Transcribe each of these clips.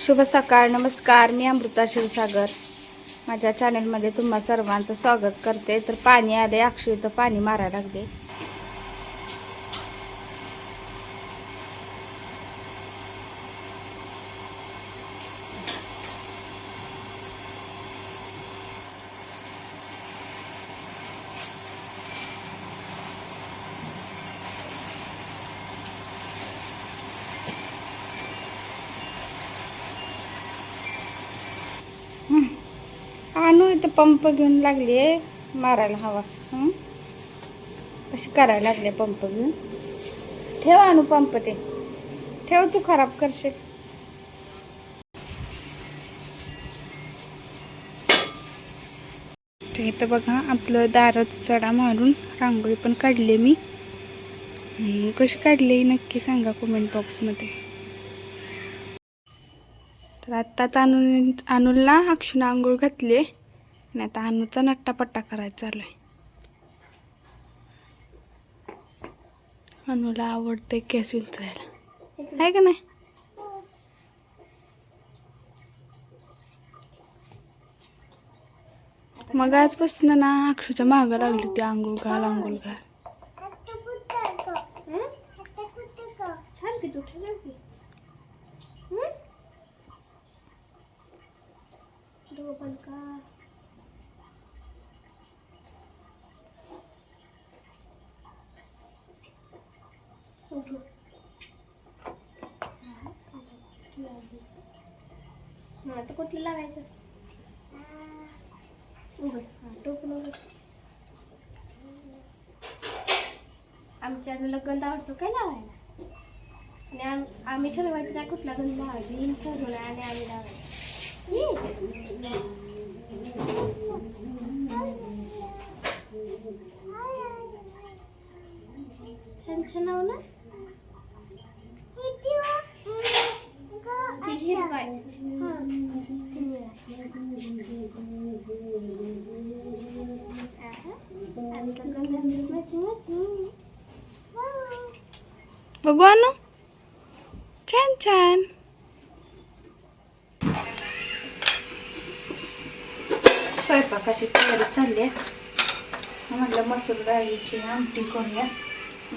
शुभ सकाळ नमस्कार. मी अमृता क्षीरसागर. माझ्या चॅनलमध्ये तुम्हा सर्वांचं स्वागत करते. तर पाणी आले अक्षय तर पाणी मारायला लागले. आणू पंप घेऊन लागले मारायला हवा. हं? कशी करायला लागले पंप घेऊन? ठेव आणू पंप ते. ठेव तू खराब करशील. तर इथं बघा आपलं दारात चढा मारून रांगोळी पण काढली मी. कशी काढली नक्की सांगा कमेंट बॉक्समध्ये तर आत्ताच आणून अनुलला अक्षुने आंघोळ घातली नाही आता अनुचा नट्टापट्टा करायचा चालू आहे अनुला आवडते केस विंचरायला. आहे का नाही? मग आजपासून ना अक्षूच्या मागं लागली ती आंघोळ घाल आंघोळ घाल. छान तू ठेव की डोबल का आता कुठलं लावायचं? उघड. हा टोपण उघड. आमच्या अडूला गंध आवडतो काय लावायला? आणि आम आम्ही ठरवायचं नाही कुठला गंध लावायचा. येईल ठरवलं आणि आम्ही लावायचं. छान छान लाव ना. हिरवा बघू अनु छान छान. स्वयंपाकाची तयारी चालली आहे. म्हटलं मसूर डाळीची आमटी करूया.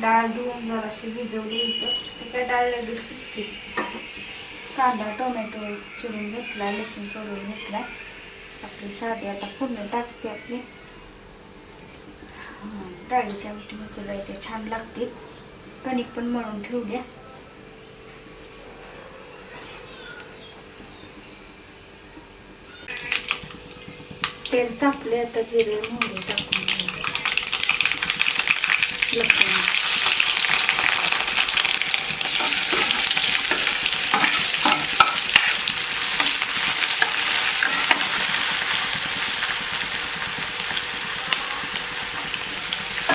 डाळ धुवून जराशी भिजवली इथं. त्या डाळ लगेच शिजते कांदा टोमॅटो चिरून घेतला लसूण सोडून घेतला. आपली साधी आता पूर्ण टाकते आपली. डाळीच्या डाळीची आमटी छान लागते कणिक पण मळून ठेवल्या तेल तापले आता जिरे मोहरी टाकून लसूण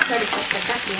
कढीपत्ता टाकला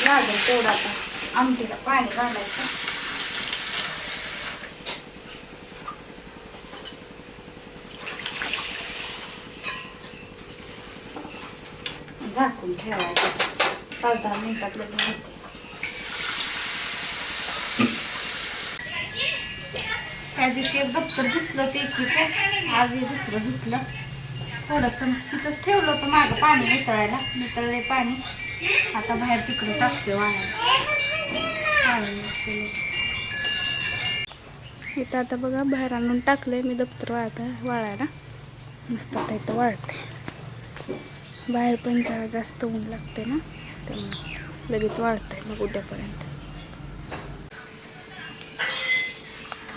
लागेल तेवढं आता आमटीला पाणी घालायचं झाकून ठेवायचं. पाच दहा मिनिटात लगेच होते. त्या दिवशी एक दप्तर धुतलं ते एकीचं आज हे दुसरं धुतलं. थोडंसं तिथंच ठेवलं होतं माझं पाणी नितळायला नितळले पाणी. आता बाहेर तिकडे टाकते वाळायला. इथं आता बघा बाहेर आणून टाकलंय मी दप्तर वाळता वाळायला. मस्त आता इथं वाळते. बाहेर पण जरा जास्त ऊन लागते ना त्यामुळे लगेच वाळतंय मग उद्यापर्यंत.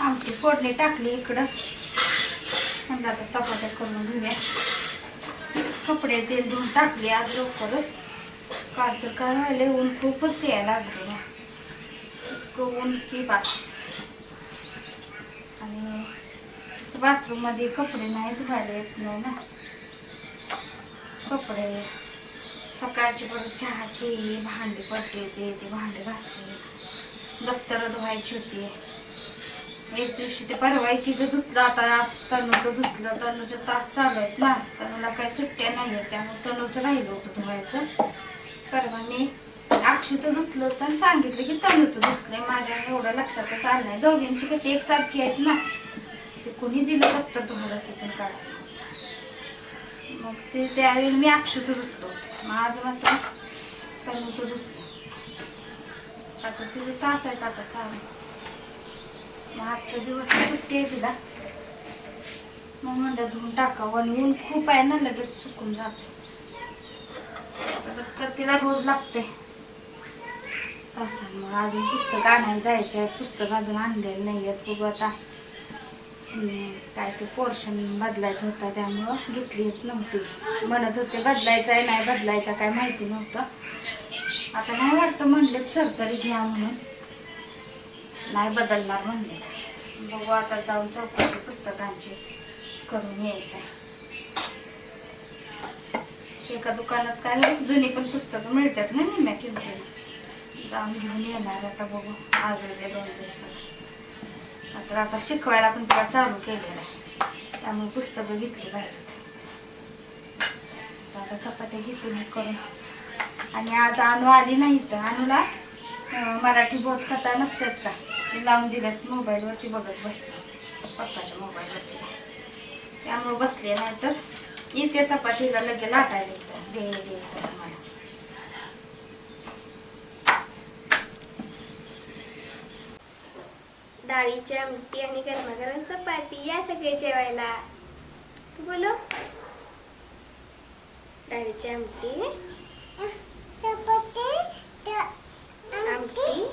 आमची फोडणी टाकली इकडं. म्हणलं आता चपात्या करून घेऊया. कपडे तेल धुवून टाकले आज लवकरच. काल तर काय व्हायला ऊन खूपच यायला लागलं. ना इतकं की बास. आणि असं बाथरूममध्ये कपडे नाही धुवायला येत नाही ना. कपडे सकाळची परत चहाची भांडी पडली होती ते भांडे घासले. दप्तर धुवायची होती. एक दिवशी ते परवा एकीचं धुतलं आता आज तनूचं धुतलं. तनूचं तास चालू आहेत ना. तनूला काही सुट्ट्या नाही आहेत त्यामुळे तनूचं राहिलं होतं धुवायचं. परवा मी अक्षूचं धुतलं होतं आणि सांगितलं की तनूचं धुतलंय. माझ्या एवढं लक्षातच आलं नाही. दोघींची कशी एकसारखी आहेत ना. ते कोणी दिलं फक्त तुम्हाला ते पण मग ते त्यावेळी मी अक्षूचं धुतलं होतं. मग आज मात्र तनूचं धुतलं. आता तिचं तास आहेत आता चालू. मग आजच्या दिवस सुट्टी आहे तिला. मग म्हणलं धुवून टाकावं आणि ऊन खूप आहे ना लगेच सुकून जाते. तर तिला रोज लागते. तासांमुळे अजून पुस्तक आणायला जायचं आहे. पुस्तक अजून आणलेलं नाही आहेत. बघू आता काय ते पोर्शन बदलायचं होतं. त्यामुळं घेतलीच नव्हती. म्हणत होते बदलायचं आहे नाही बदलायचं काय माहिती नव्हतं. आता नाही वाटतं म्हणलेत सर तरी घ्या म्हणून. नाही बदलणार म्हणले. बघू आता जाऊन चौकशी पुस्तकांची करून यायचं एका दुकानात काय जुनी पण पुस्तकं मिळतात ना निम्या किमतीला जाऊन घेऊन येणार. आता बघू. आज उद्या दोन दिवसात. तर आता शिकवायला पण तिला चालू केलेलं आहे. त्यामुळे पुस्तकं घेतली पाहिजेत. तर आता चपात्या घेतो मी करून. आणि आज अनु आली नाही तर अनुला मराठी बोधकथा नसतात का? लावून दिल्यात मोबाईलवरती बघत बसले. पप्पाच्या मोबाईलवरती. त्यामुळे बसले नाही तर इथे चपातीला लगे लाटायला येतं. दे दे मला डाळीची आमटी आणि गरमागरम चपाती या सगळे जेवायला. तू बोलो? डाळीची आमटी. आमटी.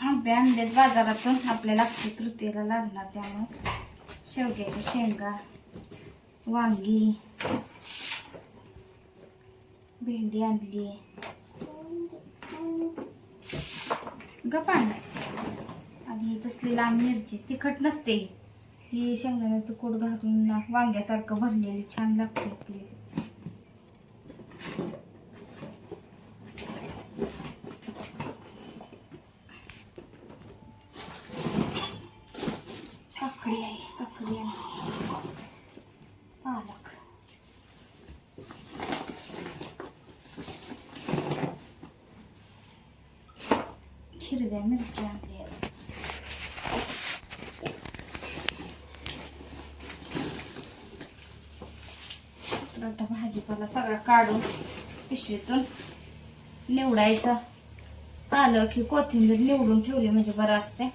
आंबे आणलेत बाजारातून आपल्याला अक्षय तृतीयेला लागणार त्यामुळे शेवग्याच्या शेंगा वांगी भेंडी आणली. गप आणि. तसली लांब मिरची तिखट नसते. ही शेंगदाण्याचं कूट घालून वांग्यासारखं भरलेली छान लागते आपली काकडी आहे काकडी आहे पालक हिरव्या मिरच्या आणल्या आता भाजीपाला सगळा काढून पिशवीतून निवडायचा आलं की कोथिंबीर निवडून ठेवली म्हणजे बरं असते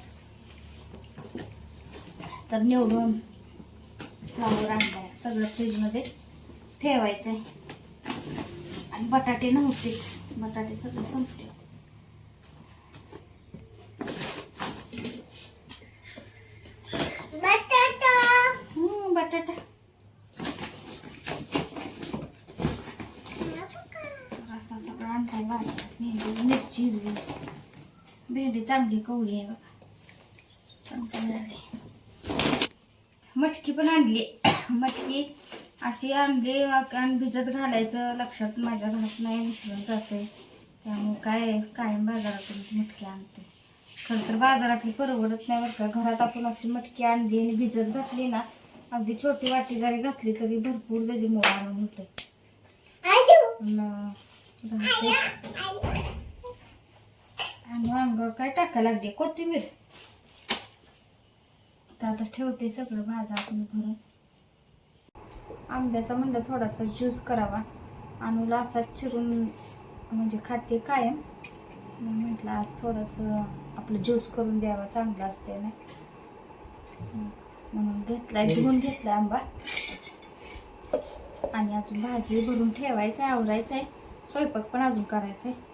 तर निवडून फ्लावर आणलाय सगळं फ्रीजमध्ये ठेवायचं आहे आणि बटाटे नव्हतेच बटाटे सगळे संपले होते हम्म, बटाटा रसा सगळा आणलाय बाजारात भेंडी मिरची हिरवी भेंडी चांगली कवळी आहे बघा. मटकी पण आणली. मटकी अशी आणली आणि भिजत घालायचं लक्षात माझ्या घरात नाही विसरून जाते. त्यामुळे काय कायम बाजारातूनच मटकी आणते. खरं तर बाजारातली परवडत नाही बरं का. घरात आपण अशी मटकी आणली आणि भिजत घातली ना अगदी छोटी वाटी जरी घातली तरी भरपूर त्याची मोड आणून होते आणि काय टाकायला लागते कोथिंबीर. तर आता ठेवते सगळं भाजा आपण भरून आंब्याचा म्हणलं थोडासा ज्यूस करावा. अनुला असा चिरून म्हणजे खाते कायम. मग म्हटलं आज थोडंसं आपलं ज्यूस करून द्यावा चांगलं असते ना. म्हणून घेतलाय धुवून घेतलाय आंबा. आणि अजून भाजी भरून ठेवायचं आहे आवरायचं आहे स्वयंपाक पण अजून करायचं आहे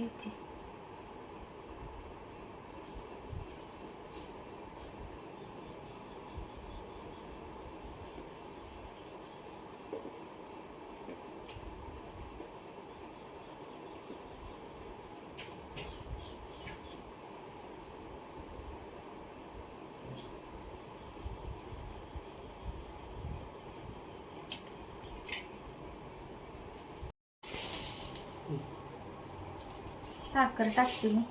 げて。साखर टाकते मी.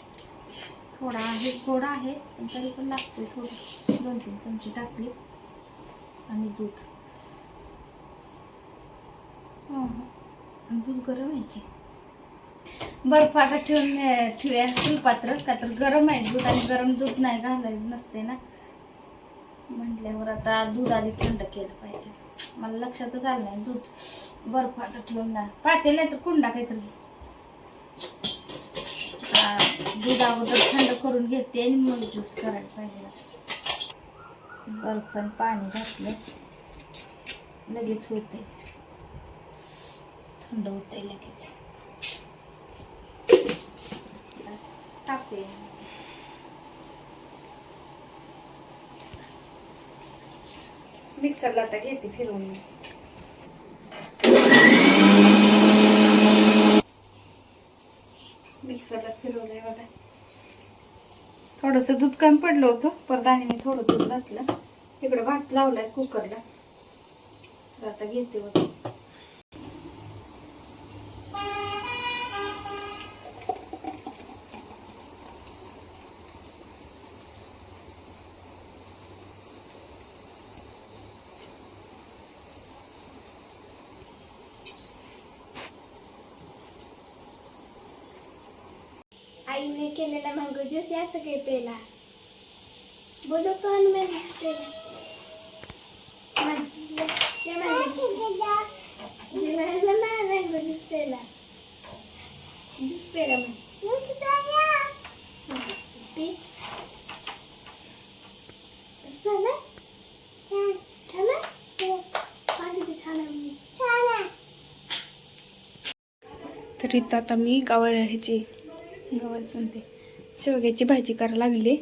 थोडा आहे गोड आहे पण तरी पण लागते थोडी. दोन तीन चमचे टाकली. आणि दूध. दूध गरम आहे की? बर्फ आता ठेवून ठेवूया. फुलपात्र का तर गरम आहे दूध आणि गरम दूध नाही घालायचं नसते ना. म्हटल्यावर आता दूध आधी थंड केलं पाहिजे. मला लक्षातच आलं नाही दूध. बर्फ आता ठेवून ना. पातेल नाही तर कुंडा काहीतरी. दूध अगोदर थंड करून घेते आणि मग ज्यूस करायला पाहिजे. बर्फन पाणी घातलं लगेच होते थंड होते लगेच. टाकते मिक्सरला आता घेते फिरवून मी मिक्सरला फिरवलंय बघा थोडंसं दूध कमी पडलं होतं. परत थोडं दूध घातलं. इकडं भात लावलाय कुकरला. तर आता घेते होते आईने केलेला मँगो सके या सगळे पेला बोलवतो आणि मी पेला मँगो पेला ज्यूस पेला मग झालं पाणी तर इथं आता मी। गावा ह्याची गावाला ते शेवग्याची भाजी करायला लागली.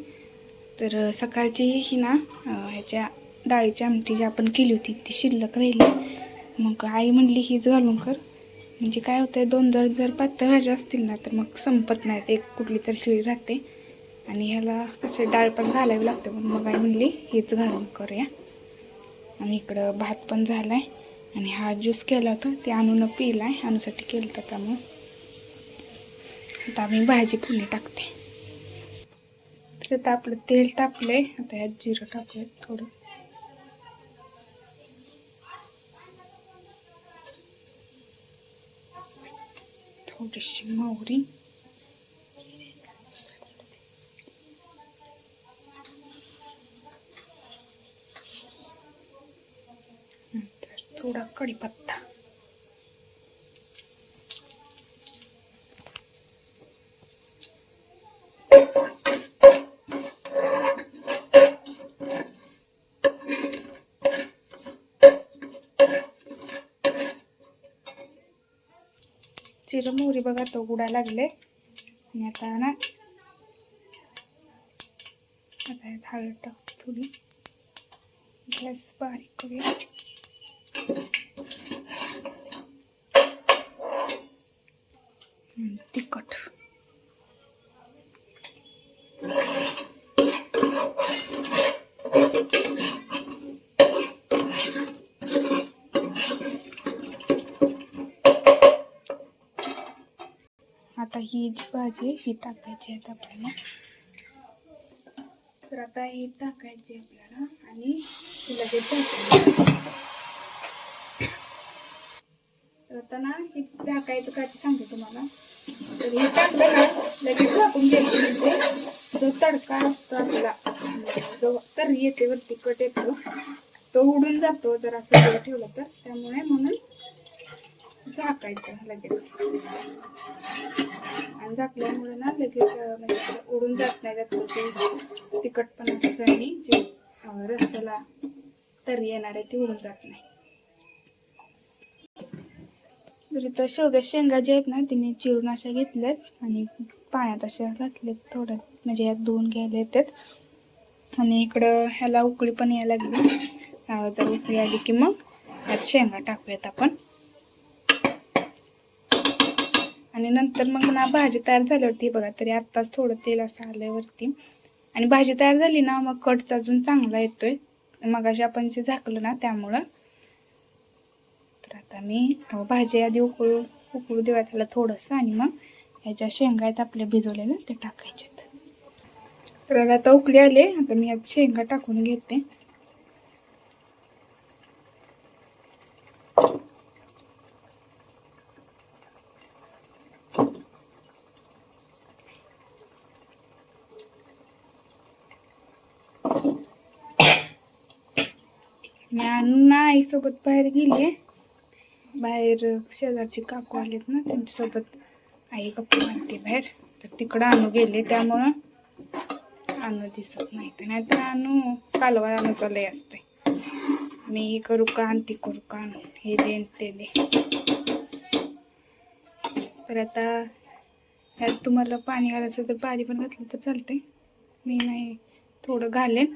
तर सकाळची ही ना ह्याच्या डाळीची आमटी जी आपण केली होती ती शिल्लक राहिली. मग आई म्हणली हीच घालून कर. म्हणजे काय होतं दोन जर जर पातळ भाज्या असतील ना तर मग संपत नाहीत. एक कुठली तर शिळी राहते. आणि ह्याला कसं डाळ पण घालावी लागते. मग मग आई म्हणली हीच घालून करूया. आणि इकडं भात पण झाला आहे आणि हा ज्यूस केला होता ते आणून पिला आहे अनुसाठी केलं होतं त्यामुळं. आता आम्ही भाजी फुले टाकते. तर तापलं आपलं तेल तापलंय. आता ह्यात जिरं टाकूयात थोडं. थोडीशी मोहरी. थोडा कढीपत्ता. चिरमोहरी मोहरी बघा तो गुडा लागले. आणि आता ना आता हळद थोडी. गॅस बारीक करूया हम्म, तिखट आता ही जी भाजी आहे, ही टाकायची आहे आपल्याला. तर आता ही टाकायची आहे आपल्याला आणि लगेच तर आता ना ही टाकायचं काय ते सांगते तुम्हाला. तर हे टाकलं ना लगेच झाकून घ्यायचं म्हणजे जो तडका असतो आपला जो तर्री येते वरती कट येतो तो उडून जातो जर असं ठेवलं तर. त्यामुळे म्हणून झाकायचं लगेच. आणि झाकल्यामुळे ना लगेच म्हणजे उडून जात नाही त्यातलं ते असतो आणि जे रस्त्याला तरी येणार आहे ते उडून जात नाही. तर इथं शेवग्या शेंगा ज्या आहेत ना ते मी चिरून अशा घेतल्यात आणि पाण्यात अशा घातल्यात थोड्या म्हणजे यात धुवून घ्यायला येतात. आणि इकडं ह्याला उकळी पण यायला लागली. जर उकळी आली की मग यात शेंगा टाकूयात आपण. आणि नंतर मग ना भाजी तयार झाल्यावरती बघा तरी आत्ताच थोडं तेल असं आल्यावरती आणि भाजी तयार झाली ना मग कटचा अजून चांगला येतोय. मग अशी आपण जे झाकलं ना त्यामुळं. तर आता मी अहो, भाजी आधी उकळू उकळू देऊया त्याला थोडंसं आणि मग ह्याच्या शेंगा आहेत आपल्या भिजवलेल्या ते टाकायचे तर आता उकळी आले आता मी यात शेंगा टाकून घेते. मी अण्णा ना आईसोबत बाहेर गेली. बाहेर शेजारचे काकू आलेत ना त्यांच्यासोबत आई गप्पा मारते बाहेर. तर तिकडं आणू गेले त्यामुळं आणू दिसत नाही. तर नाहीतर आणू कालवा आणू चालय असते मी हे करू का आणि ती करू का आणू हे दे ते दे. तर आता ह्यात तुम्हाला पाणी घालायचं तर पाणी पण घातलं तर चालतंय. मी नाही थोडं घालेन.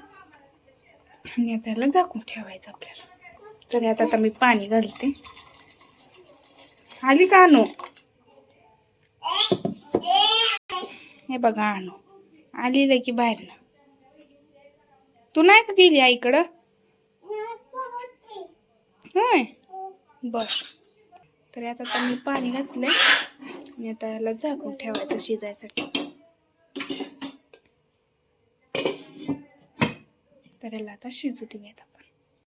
आणि आता याला झाकून ठेवायचं आपल्याला. तर यात आता मी पाणी घालते. आली का आणू? हे बघा आणू. आलेलं की बाहेर ना तू नाही का गेली आईकडं? होय. बस. तर यात आता मी पाणी घातलंय. आणि आता याला झाकून ठेवायचं शिजायसाठी. तर याला आता शिजू देऊयात